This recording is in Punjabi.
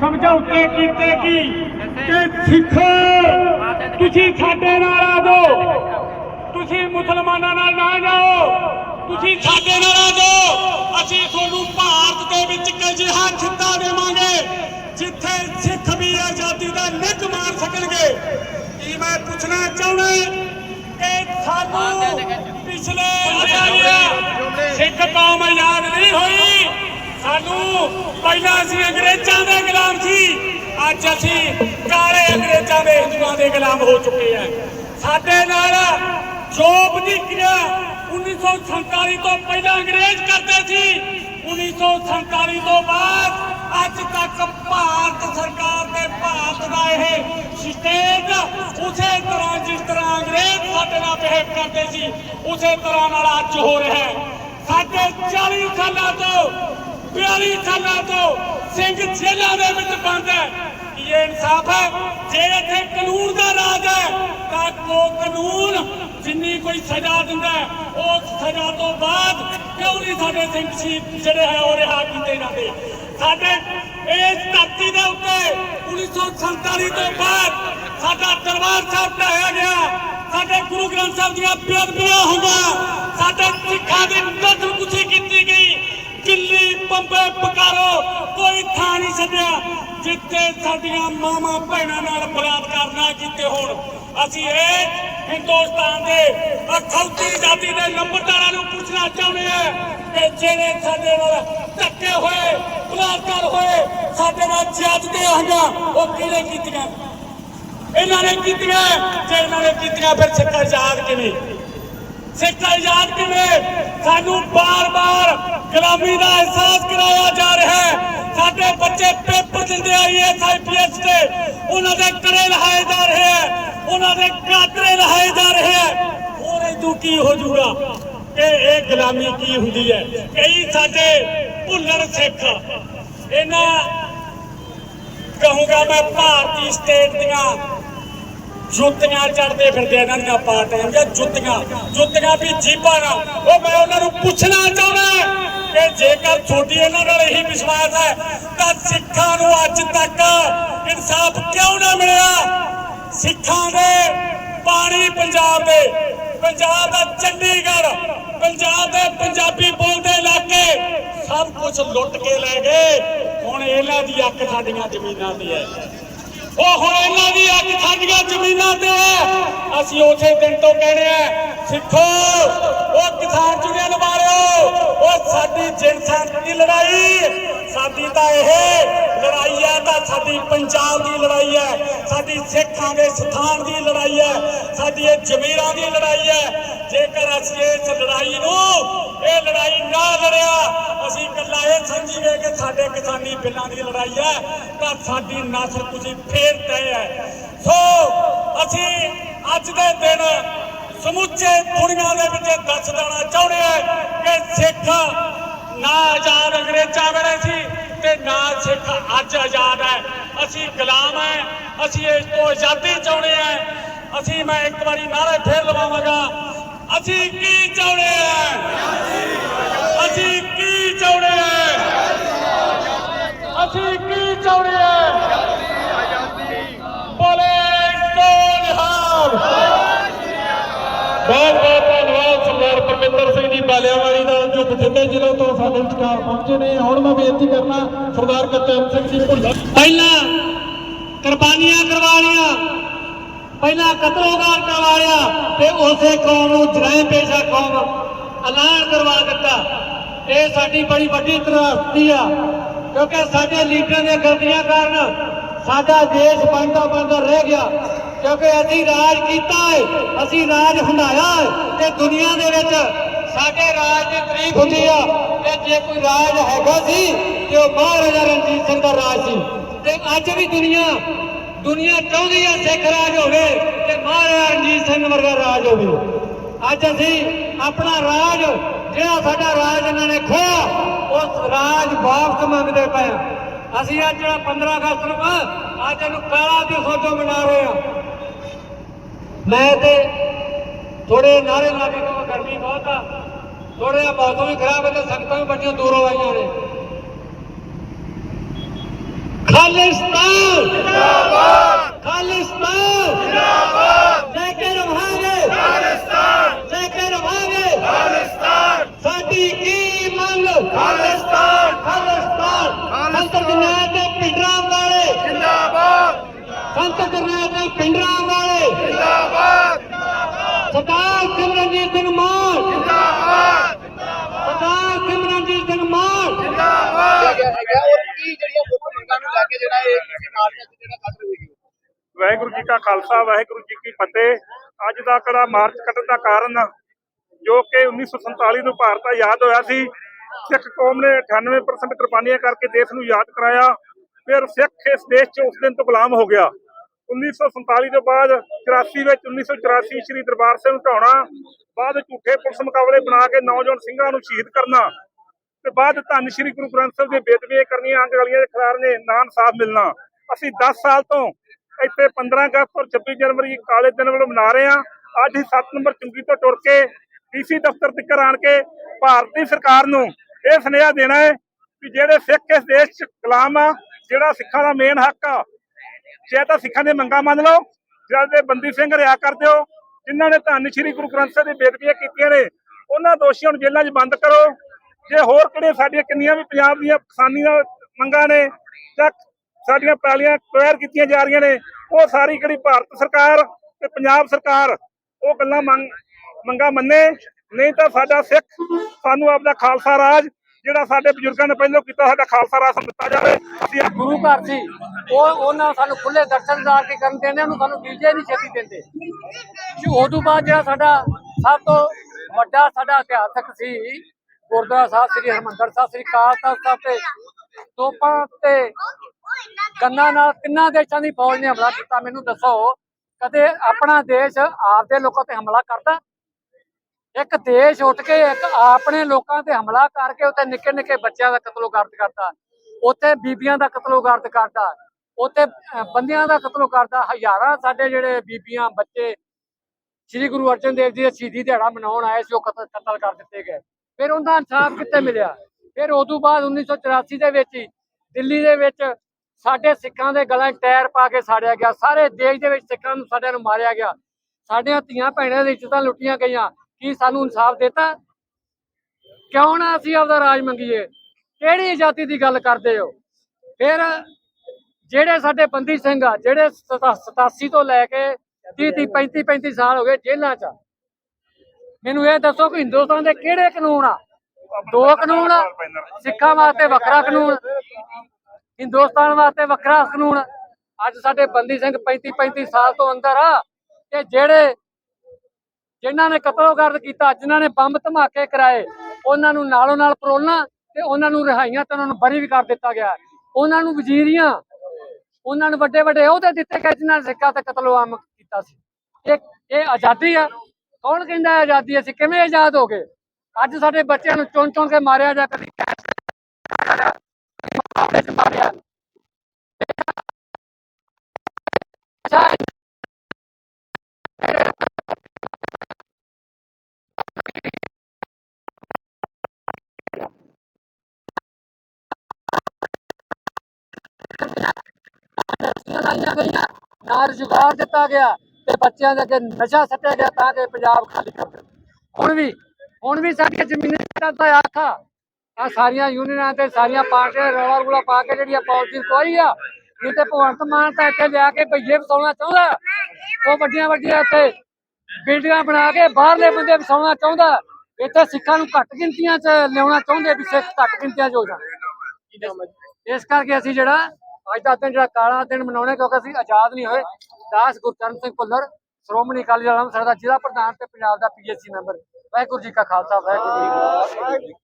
ਸਮਝੌਤੇ ਕੀਤੇ ਕੀ ਕਿ ਸਿੱਖੋ ਤੁਸੀਂ ਸਾਡੇ ਨਾਲ ਆ ਜਾਓ। ਤੁਸੀਂ ਮੁਸਲਮਾਨਾਂ ਨਾਲ ਨਾ ਜਾਓ। ਤੁਸੀਂ ਸਾਡੇ ਨਾਲ ਆ ਜਾਓ। ਅਸੀਂ ਤੁਹਾਨੂੰ ਭਾਰਤ ਦੇ ਵਿੱਚ ਇੱਕ ਅਜਿਹਾ ਖਿੱਤਾ ਦੇਵਾਂਗੇ ਜਿੱਥੇ ਸਿੱਖ ਵੀ ਆਜ਼ਾਦੀ ਦਾ ਨਿੱਘ ਮਾਰ ਸਕਣਗੇ। ਕੀ ਮੈਂ ਪੁੱਛਣਾ ਚਾਹੁੰਦਾ ਕਿ ਸਾਨੂੰ ਪਿਛਲੇ ਸਿੱਖ ਕੌਮ ਆਜ਼ਾਦ ਨਹੀਂ ਹੋਈ? ਸਾਨੂੰ ਪਹਿਲਾਂ ਅਸੀਂ ਅੰਗਰੇਜ਼ਾਂ ਦੇ ਗੁਲਾਮ ਸੀ। ਅੱਜ ਅਸੀਂ ਕਾਲੇ ਅੰਗਰੇਜ਼ਾਂ ਦੇ ਹਿੰਦੂਆਂ ਦੇ ਗੁਲਾਮ ਹੋ ਚੁੱਕੇ ਆ ਸਾਡੇ ਨਾਲ ਜੋ ਵਧੀਕੀਆਂ 1947 ਤੋਂ ਪਹਿਲਾਂ ਅੰਗਰੇਜ਼ ਕਰਦੇ ਸੀ। 1947 ਤੋਂ ਬਾਅਦ ਅੱਜ ਤੱਕ ਭਾਰਤ ਸਰਕਾਰ ਦੇ ਭਾਰਤ ਦਾ ਇਹ ਸਟੇਟ ਉਸੇ ਤਰ੍ਹਾਂ ਜਿਸ ਤਰ੍ਹਾਂ ਅੰਗਰੇਜ਼ ਸਾਡੇ ਨਾਲ ਬਿਹੇਵ ਕਰਦੇ ਸੀ, ਉਸੇ ਤਰ੍ਹਾਂ ਨਾਲ ਅੱਜ ਹੋ ਰਿਹਾ ਹੈ। ਸਾਡੇ 40 ਸਾਲਾਂ ਤੋਂ 42 ਸਾਲਾਂ ਤੋਂ ਸਿੰਘ ਜੇਲ੍ਹਾਂ ਦੇ ਵਿੱਚ ਬੰਦ ਹੈ। ਕੀ ਇਹ ਇਨਸਾਫ ਹੈ? ਜੇ ਇੱਥੇ ਕਾਨੂੰਨ ਦਾ ਰਾਜ ਹੈ ਤਾਂ ਕੋ ਕਾਨੂੰਨ ਜਿੰਨੀ ਕੋਈ ਸਜ਼ਾ ਦਿੰਦਾ ਹੈ, ਸਜ਼ਾ ਤੋਂ ਬਾਅਦ ਕਿਉਂ ਨਹੀਂ ਸਾਡੇ ਸਿੰਘ ਸ਼ਹੀਦ ਜਿਹੜੇ ਹੈ ਉਹ ਰਿਹਾ ਕੀਤੇ ਜਾਂਦੇ? ਸਾਡੇ ਇਸ ਧਰਤੀ ਦੇ ਉੱਤੇ 1947 ਤੋਂ ਬਾਅਦ ਸਾਡਾ ਦਰਬਾਰ ਸਾਹਿਬ ਢਾਇਆ ਗਿਆ। ਸਾਡੇ ਗੁਰੂ ਗ੍ਰੰਥ ਸਾਹਿਬ ਦੀਆਂ ਬੇਅਦਬੀਆਂ ਹੋਈਆਂ। ਸਾਡੇ ਸਿੱਖਾਂ ਦੀ ਨਸਲ ਕੁਸ਼ੀ ਕੀਤੀ ਗਈ। ਦਿੱਲੀ ਪਕਾਰੋ, ਕੋਈ ਥਾਂ ਨਹੀਂ ਛੱਡਿਆ ਜਿੱਥੇ ਸਾਡੀਆਂ ਮਾਵਾਂ ਭੈਣਾਂ ਨਾਲ ਬਲਾਤਕਾਰ ਨਾ ਕੀਤੇ ਹੋਣ। ਅਸੀਂ ਇਹ ਹਿੰਦੁਸਤਾਨ ਦੇ ਅਖੌਤੀ ਜਾਤੀ ਦੇ ਨੰਬਰਦਾਰਾਂ ਨੂੰ ਪੁੱਛਣਾ ਚਾਹੁੰਦੇ ਹਾਂ ਕਿ ਜਿਹੜੇ ਸਾਡੇ ਨਾਲ ਧੱਕੇ ਹੋਏ, ਬਲਾਤਕਾਰ ਹੋਏ, ਸਾਡੇ ਨਾਲ ਜ਼ਿਆਦਤੀਆਂ ਹੋਈਆਂ, ਉਹ ਕਿਹਨੇ ਕੀਤੀਆਂ? ਇਹਨਾਂ ਨੇ ਕੀਤੀਆਂ, ਜੇ ਨੇ ਕੀਤੀਆਂ ਫਿਰ ਸਿੱਖ ਆਜ਼ਾਦ ਕਿਵੇਂ? ਸਿੱਖ ਆਜ਼ਾਦ ਕਿਵੇਂ? ਸਾਨੂੰ ਬਾਰ-ਬਾਰ ਗੁਲਾਮੀ ਦਾ ਅਹਿਸਾਸ ਕਰਾਇਆ ਜਾ ਰਿਹਾ ਹੈ। ਸਾਡੇ ਬੱਚੇ ਪੇਪਰ ਦਿੰਦੇ ਆਈਐਸ ਆਈਪੀਐਸ ਤੇ। ਉਹਨਾਂ ਦੇ ਕਰੇ ਲਹਾਏ ਜਾ ਰਹੇ ਹੈ। ਉਹਨਾਂ ਦੇ ਕਾਤਰੇ ਲਹਾਏ ਜਾ ਰਹੇ ਹੈ। ਹੋਰ ਇਦੋਂ ਕੀ ਹੋ ਜਾਊਗਾ ਕਿ ਇਹ ਗੁਲਾਮੀ ਕੀ ਹੁੰਦੀ ਹੈ? ਕਈ ਸਾਡੇ ਭੁੱਲਰ ਸਿੱਖ, ਇਹਨਾਂ ਕਹੂੰਗਾ ਮੈਂ ਭਾਰਤੀ ਸਟੇਟ ਦੀਆਂ ਜੁੱਤੀਆਂ ਚੜਦੇ ਫਿਰਦੇ ਇਹਨਾਂ ਦੀਆਂ ਪਾਰਟੀਆਂ ਦੀਆਂ ਜੁੱਤੀਆਂ। ਜੁੱਤੀਆਂ ਵੀ ਜੀਬਾਂ ਨਾਲ। ਉਹ ਮੈਂ ਉਹਨਾਂ ਨੂੰ ਪੁੱਛਣਾ ਚਾਹੁੰਦਾ ਕਿ ਜੇਕਰ ਤੁਹਾਡੀ ਇਹਨਾਂ ਨਾਲ ਇਹੀ ਵਿਸ਼ਵਾਸ ਹੈ, ਤਾਂ ਸਿੱਖਾਂ ਨੂੰ ਅੱਜ ਤੱਕ ਇਨਸਾਫ ਕਿਉਂ ਨਾ ਮਿਲਿਆ? ਸਿੱਖਾਂ ਦੇ ਪਾਣੀ ਪੰਜਾਬ ਦੇ, ਪੰਜਾਬ ਦਾ ਚੰਡੀਗੜ੍ਹ, ਪੰਜਾਬ ਦੇ ਪੰਜਾਬੀ ਬੋਲਦੇ ਇਲਾਕੇ, ਸਭ ਕੁਝ ਲੁੱਟ ਕੇ ਲੈ ਗਏ। ਹੁਣ ਇਹਨਾਂ ਦੀ ਅੱਖ ਸਾਡੀਆਂ ਜ਼ਮੀਨਾਂ ਤੇ ਹੈ। ਉਹ ਹੁਣ ਇਹਨਾਂ ਦੀ ਅੱਖ ਸਾਡੀਆਂ ਜ਼ਮੀਨਾਂ ਤੇ ਹੈ। ਅਸੀਂ ਉਸੇ ਦਿਨ ਤੋਂ ਕਹਿੰਦੇ ਆ ਸਿੱਖੋ, ਉਹ ਕਿਸਾਨ ਯੂਨੀਅਨ ਉਹ ਸਾਡੀ ਜਿੰਸਾਂ ਦੀ ਲੜਾਈ ਸਾਡੀ ਤਾਂ ਇਹ ਲੜਾਈ ਹੈ, ਤਾਂ ਸਾਡੀ ਪੰਜਾਬ ਦੀ ਲੜਾਈ ਹੈ, ਸਾਡੀ ਸਿੱਖਾਂ ਦੇ ਸਥਾਨ ਦੀ ਲੜਾਈ ਹੈ, ਸਾਡੀ ਇਹ ਜ਼ਮੀਰਾਂ ਦੀ ਲੜਾਈ ਹੈ। ਜੇਕਰ ਅਸੀਂ ਇਸ ਲੜਾਈ ਨੂੰ, ਇਹ ਲੜਾਈ ਨਾ ਲੜਿਆ, ਅਸੀਂ ਇਕੱਲਾ ਇਹ ਸਮਝੀਏ ਕਿ ਸਾਡੇ ਕਿਸਾਨੀ ਬਿੱਲਾਂ ਦੀ ਲੜਾਈ ਹੈ, ਤਾਂ ਸਾਡੀ ਨਸਲ ਤੁਸੀਂ ਫੇਰ ਤੈਅ ਹੈ। ਸੋ, ਅਸੀਂ ਅੱਜ ਦੇ ਦਿਨ ਸਮੁੱਚੇ ਦੁਨੀਆ ਦੇ ਵਿੱਚ ਦੱਸ ਦੇਣਾ ਚਾਹੁੰਦੇ ਹਾਂ ਕਿ ਸਿੱਖ ਨਾ ਆਜ਼ਾਦ ਅੰਗਰੇਜ਼ਾਂ ਵੇਲੇ ਸੀ ਤੇ ਨਾ ਸਿੱਖ ਅੱਜ ਆਜ਼ਾਦ ਹੈ। ਅਸੀਂ ਗੁਲਾਮ ਹੈ, ਅਸੀਂ ਇਸ ਤੋਂ ਆਜ਼ਾਦੀ ਚਾਹੁੰਦੇ ਹਾਂ। ਅਸੀਂ ਮੈਂ ਇੱਕ ਵਾਰੀ ਨਾਰੇ ਫੇਰ ਲਵਾਵਾਂਗਾ। ਅਸੀਂ ਕੀ ਚਾਹੁੰਦੇ ਹਾਂ ਅਸੀਂ ਕੀ ਚਾਹੁੰਦੇ ਹਾਂ ਅਸੀਂ ਕੀ ਚਾਹੁੰਦੇ ਹਾਂ ਬੋਲੇ ਸੋਨਹਾਰ ਬਹੁਤ ਬਹੁਤ ਧੰਨਵਾਦ ਸਰਦਾਰ ਪਰਮਿੰਦਰ ਦਾ ਜੋ ਬਠਿੰਡੇ ਜ਼ਿਲ੍ਹੇ ਤੋਂ ਸਾਡੇ ਵਿਚਕਾਰ ਪਹੁੰਚੇ ਨੇ ਹੁਣ ਮੈਂ ਬੇਨਤੀ ਕਰਨਾ ਸਰਦਾਰ ਗੁਰਚਰਨ ਸਿੰਘ ਜੀ ਭੁੱਲਰ। ਪਹਿਲਾਂ ਕੁਰਬਾਨੀਆਂ ਕਰਵਾ ਪਹਿਲਾਂ ਕਤਲੋਗਾਰ ਕਰਵਾ ਤੇ ਉਸੇ ਕੌਮ ਨੂੰ ਜਰਾਇਮ ਪੇਸ਼ਾ ਕੌਮ ਐਲਾਨ ਕਰਵਾ ਦਿੱਤਾ। ਇਹ ਸਾਡੀ ਬੜੀ ਵੱਡੀ ਤਰਾਸਦੀ ਆ, ਕਿਉਂਕਿ ਸਾਡੇ ਲੀਡਰਾਂ ਦੀਆਂ ਗਲਤੀਆਂ ਕਾਰਨ ਸਾਡਾ ਦੇਸ਼ ਬਣਦਾ ਬਣਦਾ ਰਹਿ ਗਿਆ, ਕਿਉਂਕਿ ਅਸੀਂ ਰਾਜ ਕੀਤਾ ਹੈ ਅਸੀਂ ਰਾਜ ਹੰਡਾਇਆ ਹੈ ਤੇ ਦੁਨੀਆ ਦੇ ਵਿੱਚ ਸਾਡੇ ਰਾਜ ਦੀ ਤਾਰੀਫ ਹੁੰਦੀ ਆ ਕਿ ਜੇ ਕੋਈ ਰਾਜ ਹੈਗਾ ਸੀ ਤੇ ਉਹ ਮਹਾਰਾਜਾ ਰਣਜੀਤ ਸਿੰਘ ਦਾ ਰਾਜ ਸੀ। ਤੇ ਅੱਜ ਵੀ ਦੁਨੀਆ ਦੁਨੀਆ ਚਾਹੁੰਦੀ ਆ ਸਿੱਖ ਰਾਜ ਹੋਵੇ ਤੇ ਮਹਾਰਾਜਾ ਰਣਜੀਤ ਸਿੰਘ ਵਰਗਾ ਰਾਜ ਹੋਵੇ। ਅੱਜ ਅਸੀਂ ਆਪਣਾ ਰਾਜ, ਜਿਹੜਾ ਸਾਡਾ ਰਾਜ ਇਹਨਾਂ ਨੇ ਖੋਇਆ ਉਸ ਰਾਜ ਵਾਪਸ ਮੰਗਦੇ ਪਏ ਹਾਂ। ਅਸੀਂ ਅੱਜ ਜਿਹੜਾ 15 ਅਗਸਤ ਨੂੰ ਅੱਜ ਇਹਨੂੰ ਕਾਲਾ ਦਿਵਸ ਵਜੋਂ ਮਨਾ ਰਹੇ ਹਾਂ ਮੈਂ ਤੇ ਥੋੜੇ ਨਾਰੇ ਲਾ ਕੇ ਕਹਾਂ ਗਰਮੀ ਬਹੁਤ ਆ। ਥੋੜਾ ਜਿਹਾ ਮੌਸਮ ਵੀ ਖਰਾਬ ਹੈ ਤੇ ਸੰਗਤਾਂ ਵੀ ਬੜੀਆਂ ਦੂਰੋਂ ਆਈਆਂ ਨੇ। ਖਾਲਿਸਤਾਨ! ਜਿੰਦਾਬਾਦ! ਖਾਲਿਸਤਾਨ! ਜਿੰਦਾਬਾਦ ਲੈ ਕੇ ਰਵਾਂਗੇ ਖਾਲਿਸਤਾਨ ਲੈ ਕੇ ਰਵਾਂਗੇ ਖਾਲਿਸਤਾਨ ਸਾਡੀ ਕੀ ਮੰਗ ਖਾਲਿਸਤਾਨ ਖਾਲਿਸਤਾਨ ਸੰਤ ਜਰਨੈਲ ਦੇ ਪਿੰਡਰਾਂ ਵਾਲੇ ਜਿੰਦਾਬਾਦ ਸੰਤ ਜਰਨੈਲ ਦੇ ਪਿੰਡਰਾਂ ਵਾਲੇ ਜਿੰਦਾਬਾਦ ਸਰਦਾਰ ਸਿਮਰਨਜੀਤ ਸਿੰਘ ਮਾਨ ਜਿੰਦਾਬਾਦ ਸਰਦਾਰ ਸਿਮਰਨਜੀਤ ਸਿੰਘ ਮਾਨ ਗਿਆ ਹੈਗਾ ਔਰ ਕੀ ਜਿਹੜੀਆਂ ਮੁੱਖ ਮੰਗਾਂ ਨੂੰ ਲੈ ਕੇ ਜਿਹੜਾ ਇਹ ਤੁਸੀਂ ਮਾਰਚ ਅੱਜ ਜਿਹੜਾ ਕੱਢ ਰਹੇ ਹੋ ਵਾਹਿਗੁਰੂ ਜੀ ਕਾ ਖਾਲਸਾ, ਵਾਹਿਗੁਰੂ ਜੀ ਕੀ ਫਤਿਹ। ਅੱਜ ਦਾ ਕਿਹੜਾ ਮਾਰਚ ਕੱਢਣ ਦਾ ਕਾਰਨ ਜੋ ਕਿ 1947 ਨੂੰ ਭਾਰਤ ਆਜ਼ਾਦ ਹੋਇਆ ਸੀ, ਸਿੱਖ ਕੌਮ ਨੇ 98% ਕੁਰਬਾਨੀਆਂ ਕਰਕੇ ਦੇਸ਼ ਨੂੰ ਯਾਦ ਕਰਾਇਆ। ਫਿਰ ਸਿੱਖ ਇਸ ਦੇਸ਼ 'ਚ ਉਸ ਦਿਨ ਤੋਂ ਗੁਲਾਮ ਹੋ ਗਿਆ। 1947 ਤੋਂ ਬਾਅਦ 84 ਵਿੱਚ 1984 ਸ੍ਰੀ ਦਰਬਾਰ ਸਾਹਿਬ ਢਾਉਣਾ, ਬਾਅਦ ਝੂਠੇ ਪੁਲਿਸ ਮੁਕਾਬਲੇ ਬਣਾ ਕੇ ਨੌਜਵਾਨ ਸਿੰਘਾਂ ਨੂੰ ਸ਼ਹੀਦ ਕਰਨਾ। ਤੇ ਬਾਅਦ ਧੰਨ ਸ਼੍ਰੀ ਗੁਰੂ ਗ੍ਰੰਥ ਸਾਹਿਬ ਦੇ ਬੇਦਬੀਆਂ ਕਰਨੀਆਂ ਅੰਗ ਗਲੀਆਂ ਦੇ ਖਿਲਾਰਨੇ ਨਾ ਇਨਸਾਫ ਮਿਲਣਾ। ਅਸੀਂ 10 ਸਾਲ ਤੋਂ ਇੱਥੇ 15 ਅਗਸਤ ਔਰ 26 ਜਨਵਰੀ ਕਾਲੇ ਦਿਨ ਵੱਲੋਂ ਮਨਾ ਰਹੇ ਹਾਂ। ਅੱਜ ਹੀ 7 ਨੰਬਰ ਚੁੰਗੀ ਤੋਂ ਟੁਰ ਕੇ ਡੀਸੀ ਦਫ਼ਤਰ ਤੱਕ ਆਣ ਕੇ ਭਾਰਤੀ ਸਰਕਾਰ ਨੂੰ ਇਹ ਸੁਨੇਹਾ ਦੇਣਾ ਹੈ ਕਿ ਜਿਹੜੇ ਸਿੱਖ ਇਸ ਦੇਸ਼ 'ਚ ਗੁਲਾਮ ਆ, ਜਿਹੜਾ ਸਿੱਖਾਂ ਦਾ ਮੇਨ ਹੱਕ ਆ ਜੇ ਤਾਂ ਸਿੱਖਾਂ ਦੀ ਮੰਗਾਂ ਮੰਨ ਲਓ, ਜਾਂ ਬੰਦੀ ਸਿੰਘ ਰਿਆ ਕਰ ਦਿਓ, ਜਿਨ੍ਹਾਂ ਨੇ ਧੰਨ ਸ਼੍ਰੀ ਗੁਰੂ ਗ੍ਰੰਥ ਸਾਹਿਬ ਦੀ ਬੇਦਬੀਆਂ ਕੀਤੀਆਂ ਨੇ, ਉਹਨਾਂ ਦੋਸ਼ੀਆਂ ਨੂੰ ਜੇਲ੍ਹਾਂ 'ਚ ਬੰਦ ਕਰੋ। ਜੇ ਹੋਰ ਕਿਹੜੇ ਸਾਡੀਆਂ ਕਿੰਨੀਆਂ ਵੀ ਪੰਜਾਬ ਦੀਆਂ ਕਿਸਾਨੀ ਦਾ ਮੰਗਾਂ ਨੇ ਜਾਂ ਸਾਡੀਆਂ ਪੈਲੀਆਂ ਕੁਐਰ ਕੀਤੀਆਂ ਜਾ ਰਹੀਆਂ ਨੇ, ਉਹ ਸਾਰੀ ਕਿਹੜੀ ਭਾਰਤ ਸਰਕਾਰ ਤੇ ਪੰਜਾਬ ਸਰਕਾਰ, ਉਹ ਗੱਲਾਂ ਮੰਗ, ਮੰਗਾਂ ਮੰਨੇ, ਨਹੀਂ ਤਾਂ ਸਾਡਾ ਸਿੱਖ ਸਾਨੂੰ ਆਪਦਾ ਖਾਲਸਾ ਰਾਜ, ਜਿਹੜਾ ਸਾਡੇ ਬਜ਼ੁਰਗਾਂ ਨੇ ਪਹਿਲਾਂ ਕੀਤਾ, ਸਾਡਾ ਖਾਲਸਾ ਰਾਜ ਦਿੱਤਾ ਜਾਵੇ। ਅਸੀਂ ਗੁਰੂ ਘਰ ਸੀ, ਉਹ ਉਹਨਾਂ ਸਾਨੂੰ ਖੁੱਲੇ ਦਰਸ਼ਨ ਦਾਰ ਕੇ ਕਰਨ ਦਿੰਦੇ, ਉਹਨੂੰ ਸਾਨੂੰ ਵੀਜ਼ੇ ਨਹੀਂ ਛੇਤੀ ਦਿੰਦੇ। ਜੀ ਉਹ ਤੋਂ ਬਾਅਦ ਜਿਹੜਾ ਸਾਡਾ ਸਭ ਤੋਂ ਵੱਡਾ ਸਾਡਾ ਇਤਿਹਾਸਕ ਸੀ ਗੁਰਦੁਆਰਾ ਸਾਹਿਬ ਸ੍ਰੀ ਹਰਮੰਦਰ ਸਾਹਿਬ, ਸ੍ਰੀ ਕਾਲ ਤਖਤ ਸਾਹਿਬ ਤੇ ਤੋਪਾਂ ਤੇ ਗੰਨਾ ਨਾਲ ਤਿੰਨਾਂ ਦੇਸ਼ਾਂ ਦੀ ਫੌਜ ਨੇ ਹਮਲਾ ਕੀਤਾ। ਮੈਨੂੰ ਦੱਸੋ, ਕਦੇ ਆਪਣਾ ਦੇਸ਼ ਆਪਦੇ ਲੋਕਾਂ ਤੇ ਹਮਲਾ ਕਰਦਾ? ਇੱਕ ਦੇਸ਼ ਉੱਠ ਕੇ ਇੱਕ ਆਪਣੇ ਲੋਕਾਂ ਤੇ ਹਮਲਾ ਕਰਕੇ ਉੱਥੇ ਨਿੱਕੇ ਨਿੱਕੇ ਬੱਚਿਆਂ ਦਾ ਕਤਲੋਗਾਰਤ ਕਰਤਾ ਉੱਥੇ ਬੀਬੀਆਂ ਦਾ ਕਤਲੋਗਾਰਤ ਕਰਦਾ, ਉੱਥੇ ਬੰਦਿਆਂ ਦਾ ਕਤਲੋ ਕਰਦਾ ਹਜ਼ਾਰਾਂ ਸਾਡੇ ਜਿਹੜੇ ਬੀਬੀਆਂ, ਬੱਚੇ, ਸ੍ਰੀ ਗੁਰੂ ਅਰਜਨ ਦੇਵ ਜੀ ਦੇ ਸ਼ਹੀਦੀ ਦਿਹਾੜਾ ਮਨਾਉਣ ਆਏ ਸੀ, ਉਹ ਕਤਲ ਕਤਲ ਕਰ ਦਿੱਤੇ ਗਏ। ਫਿਰ ਉਹਦਾ ਇਨਸਾਫ ਕਿੱਥੇ ਮਿਲਿਆ? ਫਿਰ ਉਦੋਂ ਬਾਅਦ 1984 ਦੇ ਵਿੱਚ ਹੀ ਦਿੱਲੀ ਦੇ ਵਿੱਚ ਸਾਡੇ ਸਿੱਖਾਂ ਦੇ ਗਲਾਂ 'ਚ ਟਾਇਰ ਪਾ ਕੇ ਸਾੜਿਆ ਗਿਆ। ਸਾਰੇ ਦੇਸ਼ ਦੇ ਵਿੱਚ ਸਿੱਖਾਂ ਨੂੰ ਸਾਡਿਆਂ ਨੂੰ ਮਾਰਿਆ ਗਿਆ। ਸਾਡੀਆਂ ਧੀਆਂ ਭੈਣਾਂ ਦੀ ਇੱਜ਼ਤਾਂ ਲੁੱਟੀਆਂ ਗਈਆਂ। ਕੀ ਸਾਨੂੰ ਇਨਸਾਫ ਦਿੱਤਾ? ਕਿਉਂ ਨਾ ਅਸੀਂ ਆਪਦਾ ਰਾਜ ਮੰਗੀਏ? ਕਿਹੜੀ ਆਜ਼ਾਦੀ ਦੀ ਗੱਲ ਕਰਦੇ ਹੋ? ਫਿਰ ਜਿਹੜੇ ਸਾਡੇ ਬੰਦੀ ਸਿੰਘ ਆ, ਜਿਹੜੇ ਸਤਾ- 87 ਤੋਂ ਲੈ ਕੇ 30 30 35 35 ਸਾਲ ਹੋ ਗਏ ਜੇਲ੍ਹਾਂ 'ਚ ਮੈਨੂੰ ਇਹ ਦੱਸੋ ਕਿ ਹਿੰਦੁਸਤਾਨ ਦੇ ਕਿਹੜੇ ਕਾਨੂੰਨ ਆ? ਦੋ ਕਾਨੂੰਨ ਸਿੱਖਾਂ ਵਾਸਤੇ ਵੱਖਰਾ ਕਾਨੂੰਨ, ਹਿੰਦੁਸਤਾਨ ਵਾਸਤੇ ਵੱਖਰਾ ਕਾਨੂੰਨ। ਅੱਜ ਸਾਡੇ ਬੰਦੀ ਸਿੰਘ 35 35 ਸਾਲ ਤੋਂ ਅੰਦਰ ਆ ਤੇ ਜਿਹੜੇ ਜਿਨ੍ਹਾਂ ਨੇ ਕਤਲੋਗਰਦ ਕੀਤਾ, ਜਿਨ੍ਹਾਂ ਨੇ ਬੰਬ ਧਮਾਕੇ ਕਰਾਏ, ਉਹਨਾਂ ਨੂੰ ਨਾਲੋਂ ਨਾਲ ਪਰੋਲਣਾ ਤੇ ਉਹਨਾਂ ਨੂੰ ਰਿਹਾਈਆਂ ਤੇ ਉਹਨਾਂ ਨੂੰ ਬਰੀ ਵੀ ਕਰ ਦਿੱਤਾ ਗਿਆ। ਉਹਨਾਂ ਨੂੰ ਵਜ਼ੀਰੀਆਂ, ਉਹਨਾਂ ਨੂੰ ਵੱਡੇ ਵੱਡੇ ਅਹੁਦੇ ਦਿੱਤੇ ਗਏ ਜਿਨ੍ਹਾਂ ਨੇ ਸਿੱਖਾਂ ਤੇ ਕਤਲੋਆਮ ਕੀਤਾ ਸੀ। ਇਹ ਇਹ ਆਜ਼ਾਦੀ ਆ। ਕੌਣ ਕਹਿੰਦਾ ਹੈ ਆਜ਼ਾਦੀ ਅਸੀਂ ਕਿਵੇਂ ਆਜ਼ਾਦ ਹੋ ਗਏ? ਅੱਜ ਸਾਡੇ ਬੱਚਿਆਂ ਨੂੰ ਚੁਣ ਚੁਣ ਕੇ ਮਾਰਿਆ ਜਾ ਕਦੀ ਮੁਕਾਬਲੇ 'ਚ ਮਾਰਿਆ। ਅੱਛਾ ਲਾਈਆਂ ਗਈਆਂ ਨਾ ਰੁਜ਼ਗਾਰ ਦਿੱਤਾ ਗਿਆ। ਤੇ ਬੱਚਿਆਂ ਦੇ ਅੱਗੇ ਨਸ਼ਾ ਸੱਟਿਆ ਗਿਆ ਤਾਂ ਕਿ ਪੰਜਾਬ ਖਾਲੀ ਕਰ ਦਿੱਤਾ। ਹੁਣ ਵੀ ਹੁਣ ਵੀ ਸਾਡੀਆਂ ਜ਼ਮੀਨਾਂ ਦਾ ਆਖਾ ਆ ਸਾਰੀਆਂ ਯੂਨੀਅਨਾਂ ਤੇ ਸਾਰੀਆਂ ਪਾਰਟੀਆਂ ਰੌਲਾ ਰੂਲਾ ਪਾ ਕੇ ਜਿਹੜੀਆਂ ਪਾਲਿਸੀ ਕੋਈ ਆ, ਨਹੀਂ ਤੇ ਭਗਵੰਤ ਮਾਨ ਤਾਂ ਇੱਥੇ ਲਿਆ ਕੇ ਭਈਏ ਵਸਾਉਣਾ ਚਾਹੁੰਦਾ ਉਹ ਵੱਡੀਆਂ ਵੱਡੀਆਂ ਇੱਥੇ ਬਿਲਡਿੰਗਾਂ ਬਣਾ ਕੇ ਬਾਹਰਲੇ ਬੰਦੇ ਵਸਾਉਣਾ ਚਾਹੁੰਦਾ ਇੱਥੇ ਸਿੱਖਾਂ ਨੂੰ ਘੱਟ ਗਿਣਤੀਆਂ 'ਚ ਲਿਆਉਣਾ ਚਾਹੁੰਦੇ ਵੀ ਸਿੱਖ ਘੱਟ ਗਿਣਤੀਆਂ 'ਚ ਹੋ ਜਾਣ। ਇਸ ਕਰਕੇ ਅਸੀਂ ਜਿਹੜਾ ਅੱਜ ਦਾ ਦਿਨ, ਜਿਹੜਾ ਕਾਲਾ ਦਿਨ ਮਨਾਉਣੇ ਕਿਉਂਕਿ ਅਸੀਂ ਆਜ਼ਾਦ ਨਹੀਂ ਹੋਏ। ਦਾਸ ਗੁਰਚਰਨ ਸਿੰਘ ਭੁੱਲਰ, ਸ਼੍ਰੋਮਣੀ ਅਕਾਲੀ ਦਲ ਅੰਮ੍ਰਿਤਸਰ ਦਾ ਜ਼ਿਲ੍ਹਾ ਪ੍ਰਧਾਨ ਤੇ ਪੰਜਾਬ ਦਾ ਪੀਐਸਸੀ ਮੈਂਬਰ। ਵਾਹਿਗੁਰੂ ਜੀ ਕਾ ਖਾਲਸਾ, ਵਾਹਿਗੁਰੂ ਜੀ ਕੀ ਫਤਿਹ।